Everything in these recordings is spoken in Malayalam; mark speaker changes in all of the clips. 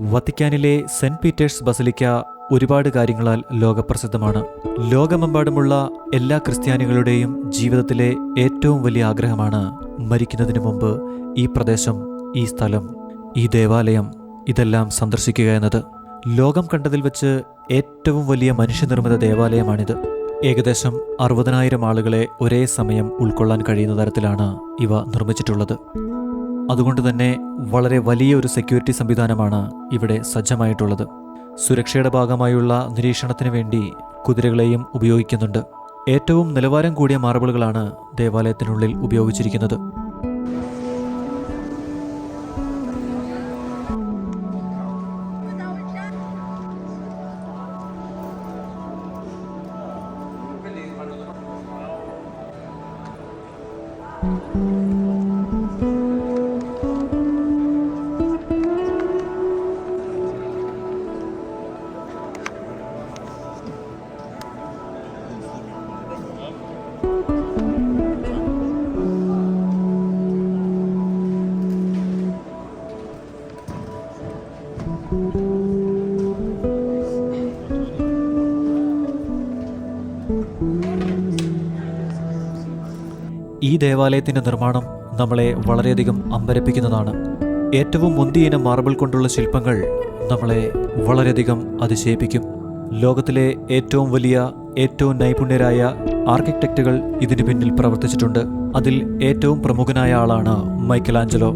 Speaker 1: വത്തിക്കാനിലെ സെന്റ് പീറ്റേഴ്സ് ബസലിക്ക ഒരുപാട് കാര്യങ്ങളാൽ ലോകപ്രസിദ്ധമാണ്. ലോകമെമ്പാടുമുള്ള എല്ലാ ക്രിസ്ത്യാനികളുടെയും ജീവിതത്തിലെ ഏറ്റവും വലിയ ആഗ്രഹമാണ് മരിക്കുന്നതിന് മുമ്പ് ഈ പ്രദേശം ഈ സ്ഥലം ഈ ദേവാലയം ഇതെല്ലാം സന്ദർശിക്കുക എന്നത്. ലോകം കണ്ടതിൽ വെച്ച് ഏറ്റവും വലിയ മനുഷ്യനിർമ്മിത ദേവാലയമാണിത്. ഏകദേശം അറുപതിനായിരം ആളുകളെ ഒരേ സമയം ഉൾക്കൊള്ളാൻ കഴിയുന്ന തരത്തിലാണ് ഇവ നിർമ്മിച്ചിട്ടുള്ളത്. അതുകൊണ്ട് തന്നെ വളരെ വലിയ ഒരു സെക്യൂരിറ്റി സംവിധാനമാണ് ഇവിടെ സജ്ജമായിട്ടുള്ളത്. സുരക്ഷയുടെ ഭാഗമായുള്ള നിരീക്ഷണത്തിന് വേണ്ടി കുതിരകളെയും ഉപയോഗിക്കുന്നുണ്ട്. ഏറ്റവും നിലവാരം കൂടിയ മാർബിളുകളാണ് ദേവാലയത്തിനുള്ളിൽ ഉപയോഗിച്ചിരിക്കുന്നത്. ഈ ദേവാലയത്തിന്റെ നിർമ്മാണം നമ്മളെ വളരെയധികം അമ്പരപ്പിക്കുന്നതാണ്. ഏറ്റവും മുന്തിയിനം മാർബിൾ കൊണ്ടുള്ള ശില്പങ്ങൾ നമ്മളെ വളരെയധികം അതിശയിപ്പിക്കും. ലോകത്തിലെ ഏറ്റവും വലിയ ഏറ്റവും നൈപുണ്യരായ ആർക്കിടെക്റ്റുകൾ ഇതിന് പിന്നിൽ പ്രവർത്തിച്ചിട്ടുണ്ട്. അതിൽ ഏറ്റവും പ്രമുഖനായ ആളാണ് മൈക്കലാഞ്ചലോ.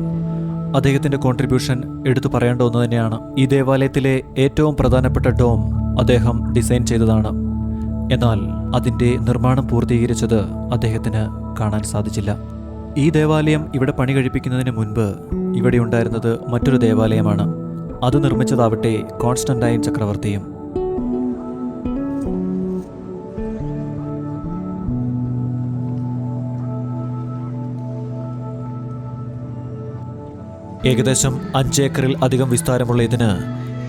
Speaker 1: അദ്ദേഹത്തിന്റെ കോൺട്രിബ്യൂഷൻ എടുത്തു പറയേണ്ട ഒന്ന് തന്നെയാണ്. ഈ ദേവാലയത്തിലെ ഏറ്റവും പ്രധാനപ്പെട്ട ഡോം അദ്ദേഹം ഡിസൈൻ ചെയ്തതാണ്. എന്നാൽ അതിന്റെ നിർമ്മാണം പൂർത്തീകരിച്ചത് അദ്ദേഹത്തിന് കാണാൻ സാധിച്ചില്ല. ഈ ദേവാലയം ഇവിടെ പണി കഴിപ്പിക്കുന്നതിന് മുൻപ് ഇവിടെ ഉണ്ടായിരുന്നത് മറ്റൊരു ദേവാലയമാണ്. അത് നിർമ്മിച്ചതാവട്ടെ കോൺസ്റ്റന്റൈൻ ചക്രവർത്തിയും. ഏകദേശം അഞ്ചേക്കറിൽ അധികം വിസ്താരമുള്ള ഇതിന്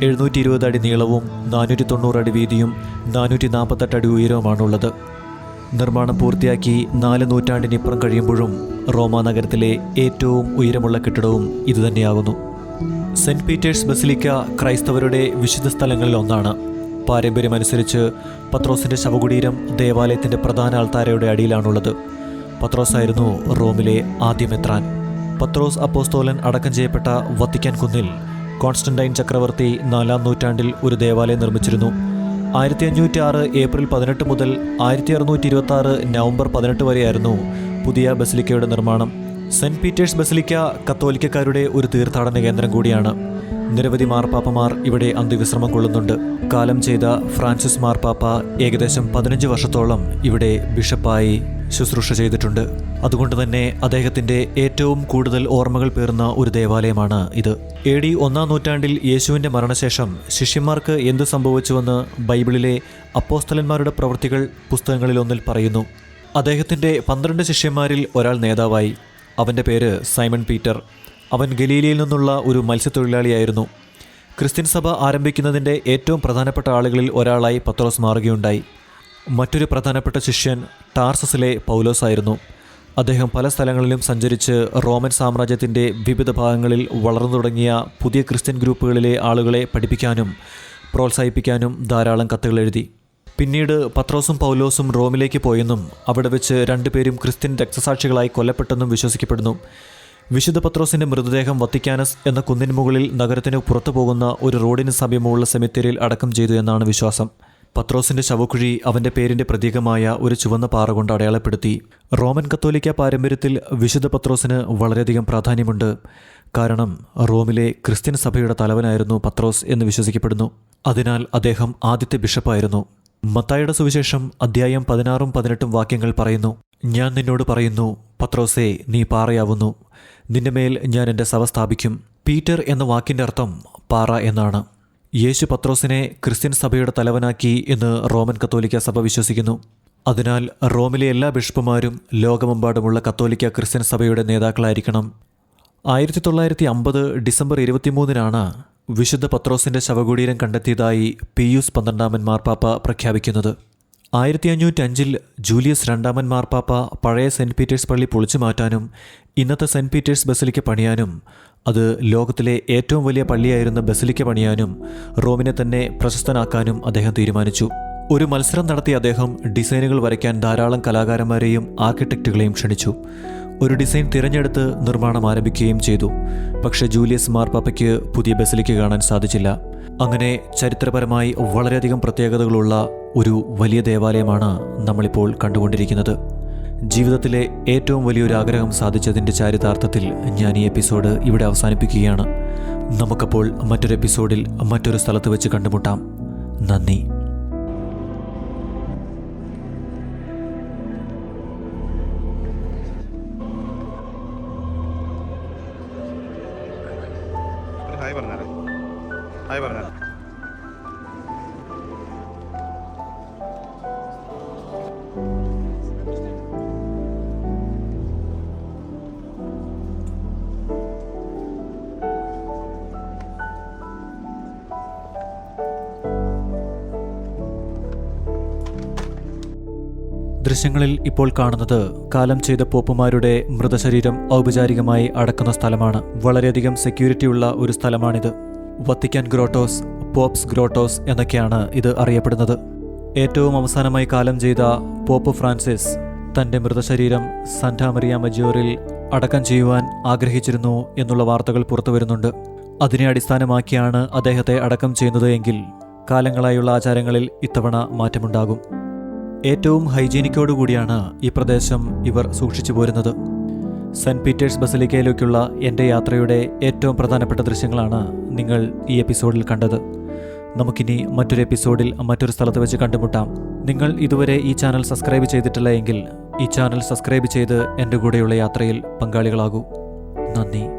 Speaker 1: എഴുന്നൂറ്റി ഇരുപത് അടി നീളവും നാനൂറ്റി തൊണ്ണൂറ് അടി വീതിയും നാനൂറ്റി നാൽപ്പത്തെട്ട് അടി ഉയരവുമാണുള്ളത്. നിർമ്മാണം പൂർത്തിയാക്കി നാല് നൂറ്റാണ്ടിനിപ്പുറം കഴിയുമ്പോഴും റോമ നഗരത്തിലെ ഏറ്റവും ഉയരമുള്ള കെട്ടിടവും ഇതുതന്നെയാകുന്നു. സെന്റ് പീറ്റേഴ്സ് ബസിലിക്ക ക്രൈസ്തവരുടെ വിശുദ്ധ സ്ഥലങ്ങളിൽ ഒന്നാണ്. പാരമ്പര്യമനുസരിച്ച് പത്രോസിന്റെ ശവകുടീരം ദേവാലയത്തിന്റെ പ്രധാന ആൾത്താരയുടെ അടിയിലാണുള്ളത്. പത്രോസായിരുന്നു റോമിലെ ആദ്യമെത്രാൻ പത്രോസ് അപ്പോസ്തോലൻ അടക്കം ചെയ്യപ്പെട്ട വത്തിക്കാൻ കുന്നിൽ കോൺസ്റ്റന്റൈൻ ചക്രവർത്തി നാലാം നൂറ്റാണ്ടിൽ ഒരു ദേവാലയം നിർമ്മിച്ചിരുന്നു. ആയിരത്തി അഞ്ഞൂറ്റി ആറ് ഏപ്രിൽ പതിനെട്ട് മുതൽ ആയിരത്തി അറുന്നൂറ്റി ഇരുപത്തി ആറ് നവംബർ പതിനെട്ട് വരെയായിരുന്നു പുതിയ ബസിലിക്കയുടെ നിർമ്മാണം. സെന്റ് പീറ്റേഴ്സ് ബസിലിക്ക കത്തോലിക്കക്കാരുടെ ഒരു തീർത്ഥാടന കേന്ദ്രം കൂടിയാണ്. നിരവധി മാർപ്പാപ്പമാർ ഇവിടെ അന്ത്യവിശ്രമം കൊള്ളുന്നുണ്ട്. കാലം ചെയ്ത ഫ്രാൻസിസ് മാർപ്പാപ്പ ഏകദേശം പതിനഞ്ച് വർഷത്തോളം ഇവിടെ ബിഷപ്പായി ശുശ്രൂഷ ചെയ്തിട്ടുണ്ട്. അതുകൊണ്ട് തന്നെ അദ്ദേഹത്തിന്റെ ഏറ്റവും കൂടുതൽ ഓർമ്മകൾ പേർന്ന ഒരു ദേവാലയമാണ് ഇത്. എ ഡി ഒന്നാം നൂറ്റാണ്ടിൽ യേശുവിന്റെ മരണശേഷം ശിഷ്യന്മാർക്ക് എന്ത് സംഭവിച്ചുവെന്ന് ബൈബിളിലെ അപ്പോസ്തലന്മാരുടെ പ്രവൃത്തികൾ പുസ്തകങ്ങളിലൊന്നിൽ പറയുന്നു. അദ്ദേഹത്തിന്റെ പന്ത്രണ്ട് ശിഷ്യന്മാരിൽ ഒരാൾ നേതാവായി. അവന്റെ പേര് സൈമൺ പീറ്റർ. അവൻ ഗലീലിയിൽ നിന്നുള്ള ഒരു മത്സ്യത്തൊഴിലാളിയായിരുന്നു. ക്രിസ്ത്യൻ സഭ ആരംഭിക്കുന്നതിന്റെ ഏറ്റവും പ്രധാനപ്പെട്ട ആളുകളിൽ ഒരാളായി പത്രോസ് മാറുകയുണ്ടായി. മറ്റൊരു പ്രധാനപ്പെട്ട ശിഷ്യൻ ടാർസസിലെ പൗലോസ് ആയിരുന്നു അദ്ദേഹം പല സ്ഥലങ്ങളിലും സഞ്ചരിച്ച് റോമൻ സാമ്രാജ്യത്തിന്റെ വിവിധ ഭാഗങ്ങളിൽ വളർന്നു തുടങ്ങിയ പുതിയ ക്രിസ്ത്യൻ ഗ്രൂപ്പുകളിലെ ആളുകളെ പഠിപ്പിക്കാനും പ്രോത്സാഹിപ്പിക്കാനും ധാരാളം കത്തുകൾ എഴുതി. പിന്നീട് പത്രോസും പൗലോസും റോമിലേക്ക് പോയെന്നും അവിടെ വെച്ച് രണ്ടുപേരും ക്രിസ്ത്യൻ രക്തസാക്ഷികളായി കൊല്ലപ്പെട്ടെന്നും വിശ്വസിക്കപ്പെടുന്നു. വിശുദ്ധ പത്രോസിന്റെ മൃതദേഹം വത്തിക്കാനസ് എന്ന കുന്നിന് മുകളിൽ നഗരത്തിന് പുറത്തു പോകുന്ന ഒരു റോഡിന് സമീപമുള്ള സെമിത്തേരിയിൽ അടക്കം ചെയ്തു എന്നാണ് വിശ്വാസം. പത്രോസിന്റെ ശവക്കുഴി അവന്റെ പേരിന്റെ പ്രതീകമായ ഒരു ചുവന്ന പാറ കൊണ്ട് അടയാളപ്പെടുത്തി. റോമൻ കത്തോലിക്ക പാരമ്പര്യത്തിൽ വിശുദ്ധ പത്രോസിന് വളരെയധികം പ്രാധാന്യമുണ്ട്. കാരണം റോമിലെ ക്രിസ്ത്യൻ സഭയുടെ തലവനായിരുന്നു പത്രോസ് എന്ന് വിശ്വസിക്കപ്പെടുന്നു. അതിനാൽ അദ്ദേഹം ആദ്യത്തെ ബിഷപ്പായിരുന്നു. മത്തായുടെ സുവിശേഷം അദ്ധ്യായം പതിനാറും പതിനെട്ടും വാക്യങ്ങൾ പറയുന്നു. ഞാൻ നിന്നോട് പറയുന്നു പത്രോസേ നീ പാറയാവുന്നു. നിന്റെ മേൽ ഞാൻ എന്റെ സഭ സ്ഥാപിക്കും. പീറ്റർ എന്ന വാക്കിന്റെ അർത്ഥം പാറ എന്നാണ്. യേശു പത്രോസിനെ ക്രിസ്ത്യൻ സഭയുടെ തലവനാക്കി എന്ന് റോമൻ കത്തോലിക്ക സഭ വിശ്വസിക്കുന്നു. അതിനാൽ റോമിലെ എല്ലാ ബിഷപ്പുമാരും ലോകമെമ്പാടുമുള്ള കത്തോലിക്ക ക്രിസ്ത്യൻ സഭയുടെ നേതാക്കളായിരിക്കണം. ആയിരത്തി തൊള്ളായിരത്തി അമ്പത് ഡിസംബർ ഇരുപത്തിമൂന്നിനാണ് വിശുദ്ധ പത്രോസിന്റെ ശവകുടീരം കണ്ടെത്തിയതായി പിയൂസ് പന്ത്രണ്ടാമൻ മാർപ്പാപ്പ പ്രഖ്യാപിക്കുന്നത്. ആയിരത്തി അഞ്ഞൂറ്റി അഞ്ചിൽ ജൂലിയസ് രണ്ടാമൻ മാർപ്പാപ്പ പഴയ സെന്റ് പീറ്റേഴ്സ് പള്ളി പൊളിച്ചു മാറ്റാനും ഇന്നത്തെ സെന്റ് പീറ്റേഴ്സ് ബസിലിക്ക പണിയാനും അത് ലോകത്തിലെ ഏറ്റവും വലിയ പള്ളിയായിരുന്ന ബസിലിക്ക പണിയാനും റോമിനെ തന്നെ പ്രശസ്തനാക്കാനും അദ്ദേഹം തീരുമാനിച്ചു. ഒരു മത്സരം നടത്തിയ അദ്ദേഹം ഡിസൈനുകൾ വരയ്ക്കാൻ ധാരാളം കലാകാരന്മാരെയും ആർക്കിടെക്റ്റുകളെയും ക്ഷണിച്ചു. ഒരു ഡിസൈൻ തിരഞ്ഞെടുത്ത് നിർമ്മാണം ആരംഭിക്കുകയും ചെയ്തു. പക്ഷേ ജൂലിയസ് മാർപ്പാപ്പയ്ക്ക് പുതിയ ബസലിക്ക് കാണാൻ സാധിച്ചില്ല. അങ്ങനെ ചരിത്രപരമായി വളരെയധികം പ്രത്യേകതകളുള്ള ഒരു വലിയ ദേവാലയമാണ് നമ്മളിപ്പോൾ കണ്ടുകൊണ്ടിരിക്കുന്നത്. ജീവിതത്തിലെ ഏറ്റവും വലിയൊരു ആഗ്രഹം സാധിച്ചതിന്റെ ചാരിതാർത്ഥത്തിൽ ഞാൻ ഈ എപ്പിസോഡ് ഇവിടെ അവസാനിപ്പിക്കുകയാണ്. നമുക്കപ്പോൾ മറ്റൊരു എപ്പിസോഡിൽ മറ്റൊരു സ്ഥലത്ത് വെച്ച് കണ്ടുമുട്ടാം. നന്ദി. ദൃശ്യങ്ങളിൽ ഇപ്പോൾ കാണുന്നത് കാലം ചെയ്ത പോപ്പുമാരുടെ മൃതശരീരം ഔപചാരികമായി അടക്കുന്ന സ്ഥലമാണ്. വളരെയധികം സെക്യൂരിറ്റിയുള്ള ഒരു സ്ഥലമാണിത്. വത്തിക്കാൻ ഗ്രോട്ടോസ് പോപ്സ് ഗ്രോട്ടോസ് എന്നൊക്കെയാണ് ഇത് അറിയപ്പെടുന്നത്. ഏറ്റവും അവസാനമായി കാലം ചെയ്ത പോപ്പ് ഫ്രാൻസിസ് തന്റെ മൃതശരീരം സാന്റാ മരിയ മജിയോറിൽ അടക്കം ചെയ്യുവാൻ ആഗ്രഹിച്ചിരുന്നു എന്നുള്ള വാർത്തകൾ പുറത്തു വരുന്നുണ്ട്. അതിനെ അടിസ്ഥാനമാക്കിയാണ് അദ്ദേഹത്തെ അടക്കം ചെയ്യുന്നത് എങ്കിൽ കാലങ്ങളായുള്ള ആചാരങ്ങളിൽ ഇത്തവണ മാറ്റമുണ്ടാകും. ഏറ്റവും ഹൈജീനിക്കോടുകൂടിയാണ് ഈ പ്രദേശം ഇവർ സൂക്ഷിച്ചു പോരുന്നത്. സെന്റ് പീറ്റേഴ്സ് ബസലിക്കയിലേക്കുള്ള എന്റെ യാത്രയുടെ ഏറ്റവും പ്രധാനപ്പെട്ട ദൃശ്യങ്ങളാണ് നിങ്ങൾ ഈ എപ്പിസോഡിൽ കണ്ടത്. നമുക്കിനി മറ്റൊരു എപ്പിസോഡിൽ മറ്റൊരു സ്ഥലത്ത് വെച്ച് കണ്ടുമുട്ടാം. നിങ്ങൾ ഇതുവരെ ഈ ചാനൽ സബ്സ്ക്രൈബ് ചെയ്തിട്ടില്ല എങ്കിൽ ഈ ചാനൽ സബ്സ്ക്രൈബ് ചെയ്ത് എന്റെ കൂടെയുള്ള യാത്രയിൽ പങ്കാളികളാകൂ. നന്ദി.